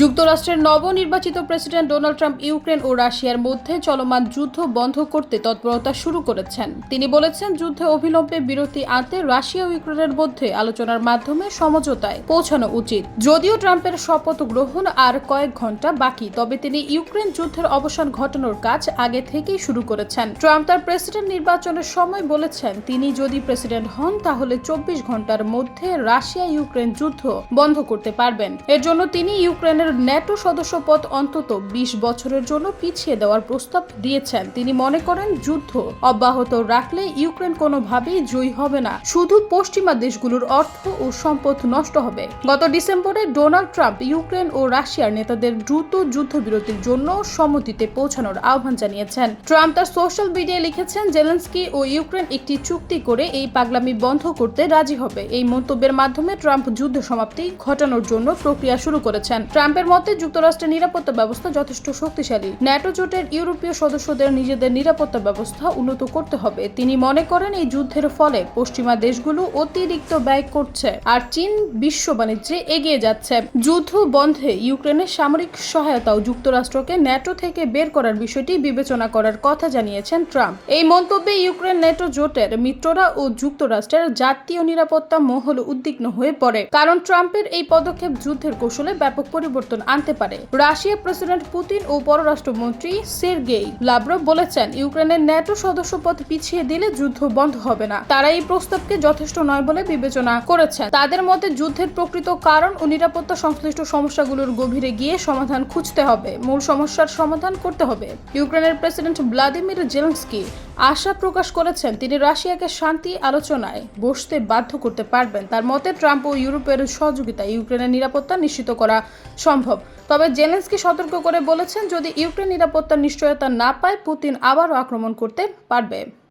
যুক্তরাষ্ট্রের নবনির্বাচিত president Donald Trump Ukraine ও রাশিয়ার মধ্যে চলমান যুদ্ধ বন্ধ করতে তৎপরতা শুরু করেছেন। তিনি বলেছেন, যুদ্ধে অবিলম্বে বিরতি আনতে রাশিয়া ও ইউক্রেনের মধ্যে আলোচনার মাধ্যমে সমঝোতায় পৌঁছানো উচিত। যদিও ট্রাম্পের শপথ গ্রহণ আর কয়েক ঘণ্টা বাকি, তবে তিনি ইউক্রেন যুদ্ধের অবসান ঘটানোর কাজ আগে থেকেই শুরু করেছেন। ট্রাম্প তার প্রেসিডেন্ট নির্বাচনের সময় বলেছেন, তিনি যদি প্রেসিডেন্ট হন, তাহলে চব্বিশ ঘণ্টার মধ্যে রাশিয়া ইউক্রেন যুদ্ধ বন্ধ করতে পারবেন। এর জন্য তিনি ইউক্রেনের ন্যাটো সদস্যপদ অন্তত বিশ বছরের জন্য পিছিয়ে দেওয়ার প্রস্তাব দিয়েছেন। তিনি মনে করেন, যুদ্ধ অব্যাহত রাখলে ইউক্রেন কোনোভাবেই জয়ী হবে না। শুধু পশ্চিমা দেশগুলোর অর্থ ও সম্পদ নষ্ট হবে। গত ডিসেম্বরে ডোনাল্ড ট্রাম্প ইউক্রেন ও রাশিয়ার নেতাদের দ্রুত যুদ্ধবিরতির জন্য সম্মতিতে পৌঁছানোর আহ্বান জানিয়েছেন। ট্রাম্প তার সোশ্যাল মিডিয়ায় লিখেছেন, জেলেন্সকি ও ইউক্রেন একটি চুক্তি করে এই পাগলামি বন্ধ করতে রাজি হবে। এই মন্তব্যের মাধ্যমে ট্রাম্প যুদ্ধ সমাপ্তি ঘটানোর জন্য প্রক্রিয়া শুরু করেছেন। ট্রাম্পের মতে, যুক্তরাষ্ট্রের নিরাপত্তা ব্যবস্থা যথেষ্ট শক্তিশালী। ন্যাটো জোটের ইউরোপীয় সদস্যদের নিজেদের নিরাপত্তা ব্যবস্থা উন্নত করতে হবে। তিনি মনে করেন, এই যুদ্ধের ফলে পশ্চিমা দেশগুলো অতিরিক্ত ব্যয় করছে আর চীন বিশ্ব বাণিজ্যে এগিয়ে যাচ্ছে। যুদ্ধ বন্ধে ইউক্রেনের সামরিক সহায়তাও যুক্তরাষ্ট্রকে ন্যাটো থেকে বের করার বিষয়টি বিবেচনা করার কথা জানিয়েছেন ট্রাম্প। এই মন্তব্যে ইউক্রেন ন্যাটো জোটের মিত্ররা ও যুক্তরাষ্ট্রের জাতীয় নিরাপত্তা মহল উদ্বিগ্ন হয়ে পড়ে। কারণ ট্রাম্পের এই পদক্ষেপ যুদ্ধের কৌশলে ব্যাপক পরিবর্তন আনতে পারে। রাশিয়া প্রেসিডেন্ট পুতিন ও পররাষ্ট্রমন্ত্রী সের্গেই লাভরভ বলেছেন, ইউক্রেনের ন্যাটো সদস্যপদ পিছিয়ে দিলে যুদ্ধ বন্ধ হবে না। তারা এই প্রস্তাবকে যথেষ্ট নয় বলে বিবেচনা করেছেন। তাদের মতে, যুদ্ধের প্রকৃত কারণ ও নিরাপত্তা সংশ্লিষ্ট সমস্যাগুলোর গভীরে গিয়ে সমাধান খুঁজতে হবে। মূল সমস্যার সমাধান করতে হবে। ইউক্রেনের প্রেসিডেন্ট ভ্লাদিমির জেলেন্সকি আশা প্রকাশ করেছেন তিনি রাশিয়াকে শান্তি আলোচনায় বসতে বাধ্য করতে পারবেন। তার মতে, ট্রাম্প ও ইউরোপের সহযোগিতা ইউক্রেনের নিরাপত্তা নিশ্চিত করা সম্ভব। তবে জেলেন্সকি সতর্ক করে বলেছেন, যদি ইউক্রেন নিরাপত্তার নিশ্চয়তা না পায়, পুতিন আবারও আক্রমণ করতে পারবে।